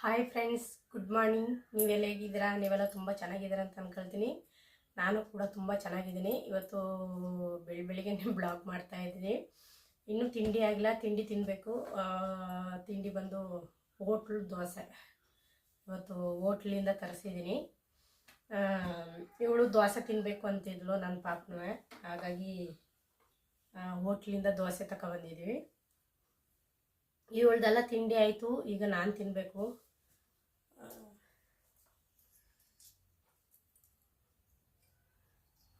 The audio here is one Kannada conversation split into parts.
ಹಾಯ್ ಫ್ರೆಂಡ್ಸ್ ಗುಡ್ ಮಾರ್ನಿಂಗ್ ನೀವೆಲ್ಲ ಹೇಗಿದ್ದೀರಾ? ನೀವೆಲ್ಲ ತುಂಬ ಚೆನ್ನಾಗಿದ್ದೀರಾ ಅಂತ ಅಂದ್ಕೊಳ್ತೀನಿ ನಾನು ಕೂಡ ತುಂಬ ಚೆನ್ನಾಗಿದ್ದೀನಿ. ಇವತ್ತು ಬೆಳ, ಬೆಳಿಗ್ಗೆ ಬ್ಲಾಗ್ ಮಾಡ್ತಾ ಇದ್ದೀನಿ. ಇನ್ನೂ ತಿಂಡಿ ಆಗಿಲ್ಲ. ತಿಂಡಿ ತಿನ್ನಬೇಕು ತಿಂಡಿ ಬಂದು ಹೋಟ್ಲು ದೋಸೆ. ಇವತ್ತು ಹೋಟ್ಲಿಂದ ತರಿಸಿದ್ದೀನಿ. ಇವಳು ದೋಸೆ ತಿನ್ನಬೇಕು ಅಂತಿದ್ಲು ನನ್ನ ಪಾಪನೂ ಹಾಗಾಗಿ ಹೋಟ್ಲಿಂದ ದೋಸೆ ತಗೊಬಂದಿದ್ವಿ ಇವಳ್ದೆಲ್ಲ ತಿಂಡಿ ಆಯಿತು. ಈಗ ನಾನು ತಿನ್ನಬೇಕು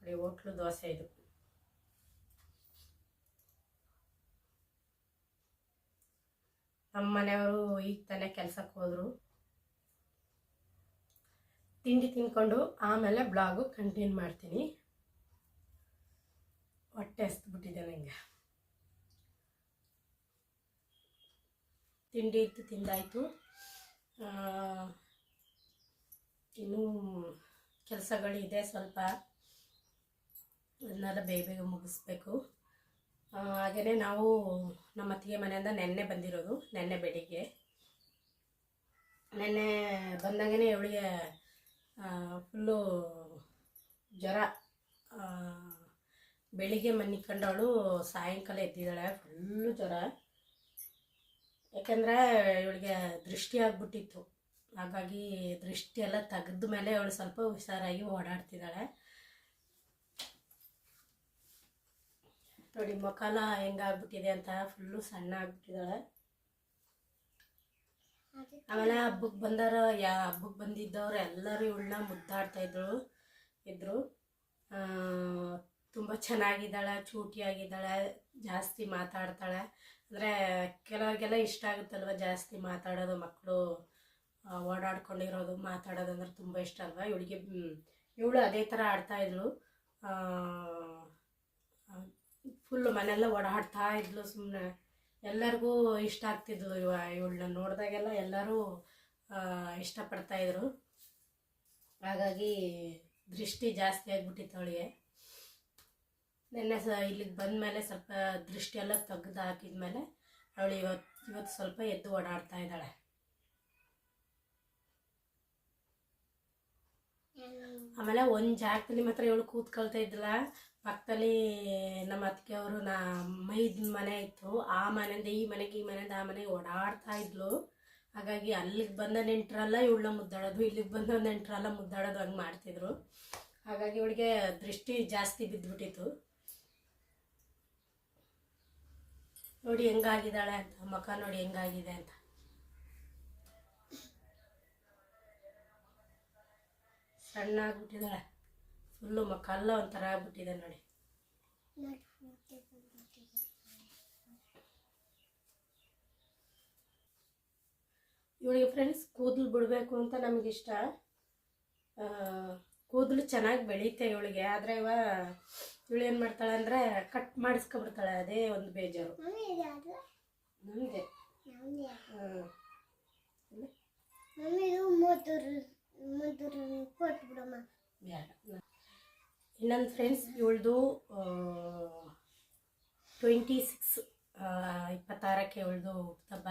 ನೋಡಿ ಹೋಟ್ಲು ದೋಸೆ ಇದು ನಮ್ಮ ಮನೆಯವರು ಈಗ ತಾನೇ ಕೆಲ್ಸಕ್ಕೆ ಹೋದರು ತಿಂಡಿ ತಿನ್ಕೊಂಡು ಆಮೇಲೆ ಬ್ಲಾಗು ಕಂಟಿನ್ಯೂ ಮಾಡ್ತೀನಿ ಹೊಟ್ಟೆ ಹಸ್ಬಿಟ್ಟಿದೆ ನನಗೆ ತಿಂಡಿ ಇತ್ತು ತಿಂದಾಯಿತು ಇನ್ನೂ ಕೆಲಸಗಳಿದೆ ಸ್ವಲ್ಪ. ಅದನ್ನೆಲ್ಲ ಬೇಗ ಬೇಗ ಮುಗಿಸ್ಬೇಕು. ಹಾಗೆಯೇ ನಾವು ನಮ್ಮ ಅತ್ತಿಗೆ ಮನೆಯಿಂದ ನೆನ್ನೆ ಬಂದಿರೋದು, ನೆನ್ನೆ ಬೆಳಿಗ್ಗೆ. ನೆನ್ನೆ ಬಂದಾಗೇ ಇವಳಿಗೆ ಫುಲ್ಲು ಜ್ವರ. ಬೆಳಿಗ್ಗೆ ಮನೆ ಕಂಡವಳು ಸಾಯಂಕಾಲ ಎದ್ದಿದ್ದಾಳೆ ಫುಲ್ಲು ಜ್ವರ. ಯಾಕೆಂದರೆ ಇವಳಿಗೆ ದೃಷ್ಟಿ ಆಗ್ಬಿಟ್ಟಿತ್ತು. ಹಾಗಾಗಿ ದೃಷ್ಟಿ ಎಲ್ಲ ತೆಗೆದ ಮೇಲೆ ಅವಳು ಸ್ವಲ್ಪ ಹುಷಾರಾಗಿ ಓಡಾಡ್ತಿದ್ದಾಳೆ. ನೋಡಿ, ಮುಖಲ ಹೆಂಗಾಗ್ಬಿಟ್ಟಿದೆ ಅಂತ ಫುಲ್ಲು ಸಣ್ಣ ಆಗ್ಬಿಟ್ಟಿದ್ದಾಳೆ. ಆಮೇಲೆ ಹಬ್ಬಕ್ಕೆ ಬಂದವರು ಯಾ ಹಬ್ಬಕ್ಕೆ ಬಂದಿದ್ದವ್ರು ಎಲ್ಲರೂ ಇವಳನ್ನ ಮುದ್ದಾಡ್ತಾ ಇದ್ರು ಇದ್ರು. ತುಂಬ ಚೆನ್ನಾಗಿದ್ದಾಳೆ, ಚೂಟಿಯಾಗಿದ್ದಾಳೆ, ಜಾಸ್ತಿ ಮಾತಾಡ್ತಾಳೆ. ಅಂದರೆ ಕೆಲವರಿಗೆಲ್ಲ ಇಷ್ಟ ಆಗುತ್ತಲ್ವ ಜಾಸ್ತಿ ಮಾತಾಡೋದು ಮಕ್ಕಳು ಓಡಾಡ್ಕೊಂಡಿರೋದು ಮಾತಾಡೋದು ಅಂದ್ರೆ ತುಂಬ ಇಷ್ಟ ಅಲ್ವಾ? ಇವಳಿಗೆ ಇವಳು ಅದೇ ಥರ ಆಡ್ತಾ ಇದ್ಳು ಫುಲ್ಲು ಮನೆಲ್ಲ ಓಡಾಡ್ತಾ ಇದ್ಳು ಸುಮ್ಮನೆ ಎಲ್ಲರಿಗೂ ಇಷ್ಟ ಆಗ್ತಿದ್ಲು ಇವ, ಇವಳನ್ನ ನೋಡಿದಾಗೆಲ್ಲ ಎಲ್ಲರೂ ಇಷ್ಟಪಡ್ತಾಯಿದ್ರು ಹಾಗಾಗಿ ದೃಷ್ಟಿ ಜಾಸ್ತಿ ಆಗಿಬಿಟ್ಟಿತ್ತು ಅವಳಿಗೆ. ನಿನ್ನೆ ಸ ಇಲ್ಲಿಗೆ ಬಂದಮೇಲೆ ಸ್ವಲ್ಪ ದೃಷ್ಟಿ ಎಲ್ಲ ಹಾಕಿದ ಮೇಲೆ ಅವಳು ಇವತ್ತು ಇವತ್ತು ಸ್ವಲ್ಪ ಎದ್ದು ಓಡಾಡ್ತಾ ಇದ್ದಾಳೆ. ಆಮೇಲೆ ಒಂದು ಜಾಗದಲ್ಲಿ ಮಾತ್ರ ಇವಳು ಕೂತ್ಕೊಳ್ತಾ ಇದ್ದಿಲ್ಲ. ಪಕ್ಕದಲ್ಲಿ ನಮ್ಮ ಅತ್ತಿಗೆ ಅವರು ನಾ ಮೈದ ಮನೆ ಇತ್ತು. ಆ ಮನೆಯಿಂದ ಈ ಮನೆಗೆ, ಈ ಮನೆಯಿಂದ ಆ ಮನೆಗೆ ಓಡಾಡ್ತಾ ಇದ್ಲು. ಹಾಗಾಗಿ ಅಲ್ಲಿಗೆ ಬಂದ ನೆಂಟ್ರಲ್ಲ ಇವಳನ್ನ ಮುದ್ದಾಡೋದು, ಇಲ್ಲಿಗೆ ಬಂದ ನೆಂಟ್ರಲ್ಲ ಮುದ್ದಾಡೋದು ಹಂಗೆ ಮಾಡ್ತಿದ್ರು. ಹಾಗಾಗಿ ಇವಳಿಗೆ ದೃಷ್ಟಿ ಜಾಸ್ತಿ ಬಿದ್ದುಬಿಟ್ಟಿತ್ತು ನೋಡಿ ಹೆಂಗಾಗಿದ್ದಾಳೆ ಅಂತ, ಮಖ ನೋಡಿ ಹೆಂಗಾಗಿದೆ ಅಂತ. ಸಣ್ಣ ಆಗ್ಬಿಟ್ಟಿದ್ದಾಳೆ ಫುಲ್ಲು ಮುಖ ಒಂಥರ ಆಗ್ಬಿಟ್ಟಿದೆ ನೋಡಿ. ಇವಳಿಗೆ ಫ್ರೆಂಡ್ಸ್ ಕೂದಲು ಬಿಡಬೇಕು ಅಂತ ನಮಗಿಷ್ಟ. ಕೂದಲು ಚೆನ್ನಾಗಿ ಬೆಳೀತೆ ಇವಳಿಗೆ. ಆದರೆ ಇವ ಇವಳು ಏನು ಮಾಡ್ತಾಳೆ ಅಂದರೆ ಕಟ್ ಮಾಡಿಸ್ಕೊಬಿಡ್ತಾಳೆ ಅದೇ ಒಂದು ಬೇಜಾರು. ನಮಗೆ ಇನ್ನೊಂದು ಫ್ರೆಂಡ್ಸ್ ಇವಳ್ದು ಟ್ವೆಂಟಿ ಸಿಕ್ಸ್ ಇಪ್ಪತ್ತಾರಕ್ಕೆ ಇವಳ್ದು ಹುಟ್ಟಬ್ಬ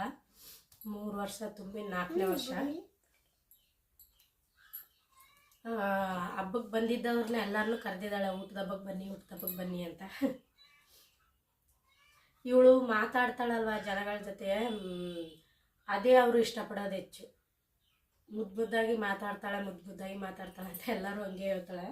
ಮೂರು ವರ್ಷ ತುಂಬಿ ನಾಲ್ಕನೇ ವರ್ಷ. ಹಬ್ಬಕ್ಕೆ ಬಂದಿದ್ದವ್ರನ್ನ ಎಲ್ಲರನ್ನೂ ಕರೆದಿದ್ದಾಳೆ, ಊಟದ ಹಬ್ಬಕ್ಕೆ ಬನ್ನಿ, ಊಟದ ಹಬ್ಬಕ್ಕೆ ಬನ್ನಿ ಅಂತ. ಇವಳು ಮಾತಾಡ್ತಾಳಲ್ವ ಜನಗಳ ಜೊತೆ? ಅದೇ ಅವರು ಇಷ್ಟಪಡೋದು ಹೆಚ್ಚು. ಮುದ್ದು ಮುದ್ದಾಗಿ ಮಾತಾಡ್ತಾಳೆ ಮುದ್ದು ಮುದ್ದಾಗಿ ಮಾತಾಡ್ತಾಳೆ ಅಂತ ಎಲ್ಲರೂ ಹಂಗೆ ಹೇಳ್ತಾಳೆ.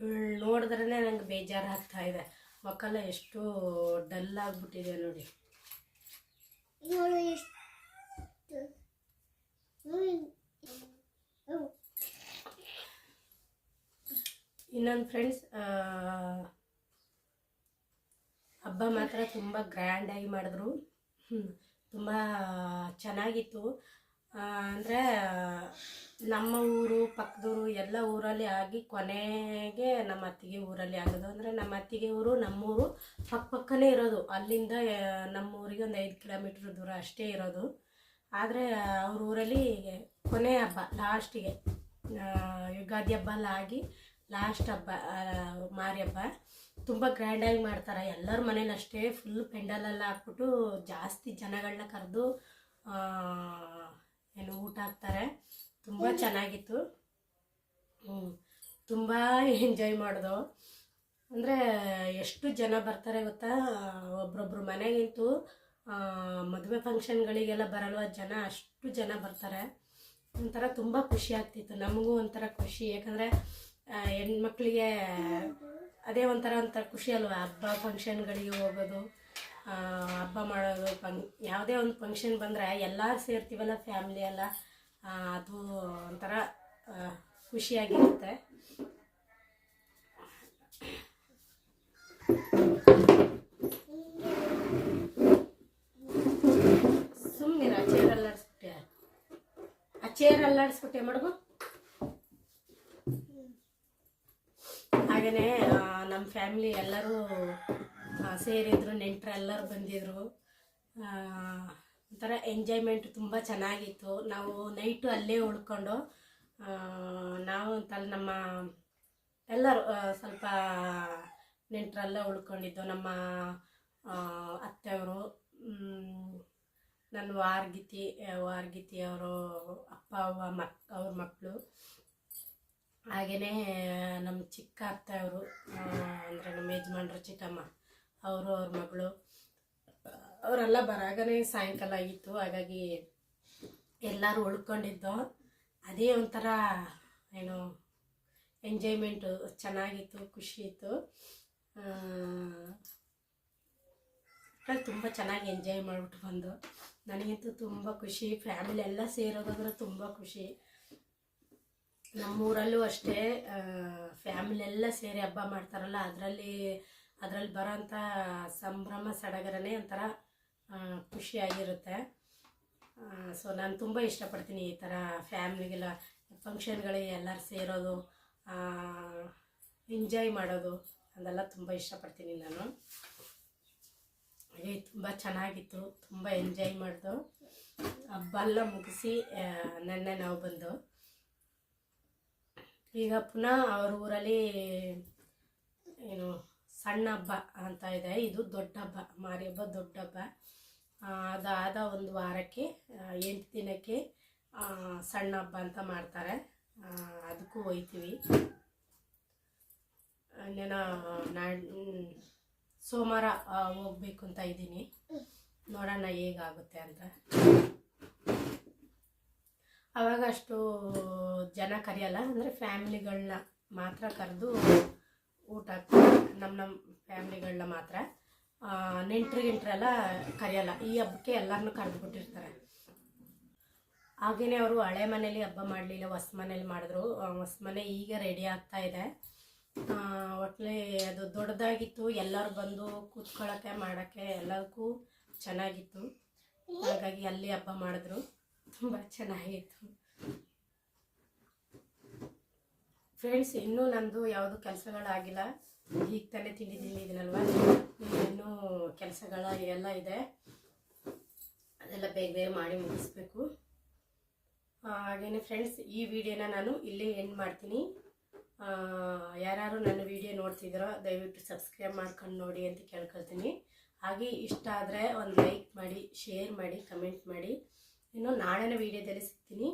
ಇವಳು ನೋಡಿದ್ರೇ ನಂಗೆ ಬೇಜಾರಾಗ್ತಾ ಇದೆ. ಮಕ್ಕಳ ಎಷ್ಟು ಡಲ್ ಆಗಿಬಿಟ್ಟಿದೆ ನೋಡಿ ಇನ್ನೊಂದು ಫ್ರೆಂಡ್ಸ್ ಹಬ್ಬ ಮಾತ್ರ ತುಂಬ ಗ್ರ್ಯಾಂಡಾಗಿ ಮಾಡಿದ್ರು. ತುಂಬ ಚೆನ್ನಾಗಿತ್ತು. ಅಂದರೆ ನಮ್ಮ ಊರು ಪಕ್ಕದೂರು ಎಲ್ಲ ಊರಲ್ಲಿ ಆಗಿ ಕೊನೆಗೆ ನಮ್ಮ ಅತ್ತಿಗೆ ಊರಲ್ಲಿ ಆಗೋದು ಅಂದರೆ ನಮ್ಮ ಅತ್ತಿಗೆ ಊರು, ನಮ್ಮೂರು ಪಕ್ಕ ಪಕ್ಕನೇ ಇರೋದು. ಅಲ್ಲಿಂದ ನಮ್ಮ ಊರಿಗೆ ಒಂದು ಐದು ಕಿಲೋಮೀಟ್ರ್ ದೂರ ಅಷ್ಟೇ ಇರೋದು. ಆದರೆ ಅವ್ರ ಊರಲ್ಲಿ ಕೊನೆ ಹಬ್ಬ ಲಾಸ್ಟಿಗೆ ಯುಗಾದಿ ಹಬ್ಬ ಆಗಿ ಲಾಸ್ಟ್ ಹಬ್ಬ ಮಾರಿ ಹಬ್ಬ. ತುಂಬ ಗ್ರ್ಯಾಂಡಾಗಿ ಮಾಡ್ತಾರೆ. ಎಲ್ಲರ ಮನೇಲಿ ಅಷ್ಟೇ ಫುಲ್ ಪೆಂಡಲಲ್ಲಿ ಹಾಕ್ಬಿಟ್ಟು ಜಾಸ್ತಿ ಜನಗಳನ್ನ ಕರೆದು ಏನು ಊಟ ಹಾಕ್ತಾರೆ. ತುಂಬ ಚೆನ್ನಾಗಿತ್ತು. ತುಂಬ ಎಂಜಾಯ್ ಮಾಡಿದೋ. ಅಂದರೆ ಎಷ್ಟು ಜನ ಬರ್ತಾರೆ ಗೊತ್ತಾ? ಒಬ್ರೊಬ್ರು ಮನೆಗಿಂತೂ ಮದುವೆ ಫಂಕ್ಷನ್ಗಳಿಗೆಲ್ಲ ಬರಲ್ವ ಜನ ಅಷ್ಟು ಜನ ಬರ್ತಾರೆ. ಒಂಥರ ತುಂಬ ಖುಷಿ ಆಗ್ತಿತ್ತು. ನಮಗೂ ಒಂಥರ ಖುಷಿ. ಯಾಕಂದರೆ ಹೆಣ್ಮಕ್ಳಿಗೆ ಅದೇ ಒಂಥರ ಒಂಥರ ಖುಷಿ ಅಲ್ವಾ? ಹಬ್ಬ ಫಂಕ್ಷನ್ಗಳಿಗೆ ಹೋಗೋದು ಹಬ್ಬ ಮಾಡೋದು ಫಂಕ್ ಯಾವುದೇ ಒಂದು ಫಂಕ್ಷನ್ ಬಂದರೆ ಎಲ್ಲರೂ ಸೇರ್ತೀವಲ್ಲ ಫ್ಯಾಮ್ಲಿ ಎಲ್ಲ. ಅದು ಒಂಥರ ಖುಷಿಯಾಗಿರುತ್ತೆ. ಸುಮ್ಮನಿರ ಆ ಚೇರ್ ಅಲ್ಲಾಡಿಸ್ಬಿಟ್ಟೆ. ಆ ಚೇರ್ ಅಲ್ಲಾಡಿಸ್ಬಿಟ್ಟೆ, ಮಡಗು. ಹಾಗೆಯೇ ನಮ್ಮ ಫ್ಯಾಮಿಲಿ ಎಲ್ಲರೂ ಸೇರಿದ್ರು ನೆಂಟರು ಎಲ್ಲರೂ ಬಂದಿದ್ರು ಒಂಥರ ಎಂಜಾಯ್ಮೆಂಟ್ ತುಂಬ ಚೆನ್ನಾಗಿತ್ತು. ನಾವು ನೈಟು ಅಲ್ಲೇ ಉಳ್ಕೊಂಡು ನಾವು ನಮ್ಮ ಎಲ್ಲರೂ ಸ್ವಲ್ಪ ನೆಂಟರೆಲ್ಲ ಉಳ್ಕೊಂಡಿದ್ದು. ನಮ್ಮ ಅತ್ತೆಯವರು ನನ್ನ ವಾರ್ಗಿತಿ ವಾರ್ಗಿತಿ ಅವರು, ಅಪ್ಪ, ಅವ್ವ, ಮಕ್, ಅವ್ರ ಮಕ್ಕಳು ಹಾಗೆಯೇ ನಮ್ಮ ಚಿಕ್ಕ ಅತ್ತೆಯವರು ಅಂದರೆ ನಮ್ಮ ಯಜಮಾನ್ರು ಚಿಕ್ಕಮ್ಮ, ಅವರು, ಅವ್ರ ಮಗಳು. ಅವರೆಲ್ಲ ಬರಾಗನೇ ಸಾಯಂಕಾಲ ಆಗಿತ್ತು ಹಾಗಾಗಿ ಎಲ್ಲರೂ ಉಳ್ಕೊಂಡಿದ್ದು. ಅದೇ ಒಂಥರ ಏನು ಎಂಜಾಯ್ಮೆಂಟು ಚೆನ್ನಾಗಿತ್ತು, ಖುಷಿ ಇತ್ತು. ತುಂಬ ಚೆನ್ನಾಗಿ ಎಂಜಾಯ್ ಮಾಡಿಬಿಟ್ಟು ಬಂದು. ನನಗಂತೂ ತುಂಬ ಖುಷಿ. ಫ್ಯಾಮಿಲಿ ಎಲ್ಲ ಸೇರೋದಂದ್ರೆ ತುಂಬ ಖುಷಿ. ನಮ್ಮೂರಲ್ಲೂ ಅಷ್ಟೇ ಫ್ಯಾಮಿಲಿ ಎಲ್ಲ ಸೇರಿ ಹಬ್ಬ ಮಾಡ್ತಾರಲ್ಲ, ಅದರಲ್ಲಿ ಅದರಲ್ಲಿ ಬರೋಂಥ ಸಂಭ್ರಮ, ಸಡಗರನೇ ಒಂಥರ ಖುಷಿಯಾಗಿರುತ್ತೆ. ಸೊ ನಾನು ತುಂಬ ಇಷ್ಟಪಡ್ತೀನಿ ಈ ಥರ ಫ್ಯಾಮ್ಲಿಗೆಲ್ಲ ಫಂಕ್ಷನ್ಗಳಿಗೆ ಎಲ್ಲರೂ ಸೇರೋದು ಎಂಜಾಯ್ ಮಾಡೋದು ಅದೆಲ್ಲ ತುಂಬ ಇಷ್ಟಪಡ್ತೀನಿ ನಾನು. ಹಾಗೆ ತುಂಬ ಚೆನ್ನಾಗಿತ್ತು, ತುಂಬ ಎಂಜಾಯ್ ಮಾಡಿದು. ಹಬ್ಬ ಎಲ್ಲ ಮುಗಿಸಿ ನೆನ್ನೆ ನಾವು ಬಂದು. ಈಗ ಪುನಃ ಅವ್ರ ಊರಲ್ಲಿ ಏನು ಸಣ್ಣ ಹಬ್ಬ ಅಂತ ಇದೆ. ಇದು ದೊಡ್ಡ ಹಬ್ಬ ಮಾರಿ ಹಬ್ಬ ದೊಡ್ಡ ಹಬ್ಬ. ಅದಾದ ಒಂದು ವಾರಕ್ಕೆ ಎಂಟು ದಿನಕ್ಕೆ ಸಣ್ಣ ಹಬ್ಬ ಅಂತ ಮಾಡ್ತಾರೆ. ಅದಕ್ಕೂ ಹೋಯ್ತೀವಿ. ಇನ್ನೇನೋ ಹ್ಮ್, ಸೋಮವಾರ ಹೋಗ್ಬೇಕು ಅಂತ ಇದ್ದೀನಿ. ನೋಡೋಣ ಹೇಗಾಗುತ್ತೆ ಅಂತ. ಅವಾಗ ಅಷ್ಟು ಜನ ಕರೆಯಲ್ಲ ಅಂದರೆ ಫ್ಯಾಮಿಲಿಗಳನ್ನ ಮಾತ್ರ ಕರೆದು ಊಟ ನಮ್ಮ ನಮ್ಮ ಫ್ಯಾಮ್ಲಿಗಳನ್ನ ಮಾತ್ರ ನೆಂಟ್ರು ಗಿಂಟ್ರೆಲ್ಲ ಕರೆಯಲ್ಲ, ಈ ಹಬ್ಬಕ್ಕೆ ಎಲ್ಲರನ್ನೂ ಕರೆದುಬಿಟ್ಟಿರ್ತಾರೆ ಹಾಗೇನೆ ಅವರು ಹಳೆ ಮನೇಲಿ ಹಬ್ಬ ಮಾಡಲಿಲ್ಲ, ಹೊಸ ಮನೇಲಿ ಮಾಡಿದ್ರು. ಹೊಸ ಮನೆ ಈಗ ರೆಡಿ ಆಗ್ತಾ ಇದೆ. ಒಟ್ಲಿ ಅದು ದೊಡ್ಡದಾಗಿತ್ತು, ಎಲ್ಲರೂ ಬಂದು ಕೂತ್ಕೊಳ್ಳೋಕ್ಕೆ ಮಾಡೋಕ್ಕೆ ಎಲ್ಲದಕ್ಕೂ ಚೆನ್ನಾಗಿತ್ತು. ಹಾಗಾಗಿ ಅಲ್ಲಿ ಹಬ್ಬ ಮಾಡಿದ್ರು. ತುಂಬ ಚೆನ್ನಾಗಿತ್ತು. ಫ್ರೆಂಡ್ಸ್ ಇನ್ನೂ ನಂದು ಯಾವುದು ಕೆಲಸಗಳಾಗಿಲ್ಲ. ಈಗ ತಾನೇ ತಿಂಡಿ ತಿಂದಿದ್ದೀನಲ್ವ ಇನ್ನೂ ಕೆಲಸಗಳ ಎಲ್ಲ ಇದೆ. ಅದೆಲ್ಲ ಬೇಗ ಬೇಗ ಮಾಡಿ ಮುಗಿಸ್ಬೇಕು. ಹಾಗೇನೆ ಫ್ರೆಂಡ್ಸ್ ಈ ವಿಡಿಯೋನ ನಾನು ಇಲ್ಲೇ ಎಂಡ್ ಮಾಡ್ತೀನಿ. ಯಾರು ನನ್ನ ವಿಡಿಯೋ ನೋಡ್ತಿದ್ದೀರೋ ದಯವಿಟ್ಟು ಸಬ್ಸ್ಕ್ರೈಬ್ ಮಾಡ್ಕೊಂಡು ನೋಡಿ ಅಂತ ಕೇಳ್ಕೊಳ್ತೀನಿ. ಹಾಗೆ ಇಷ್ಟ ಆದರೆ ಒಂದು ಲೈಕ್ ಮಾಡಿ ಶೇರ್ ಮಾಡಿ ಕಮೆಂಟ್ ಮಾಡಿ. ಇನ್ನು ನಾಳೆನ ವಿಡಿಯೋದಲ್ಲಿ ಸಿಗ್ತೀನಿ.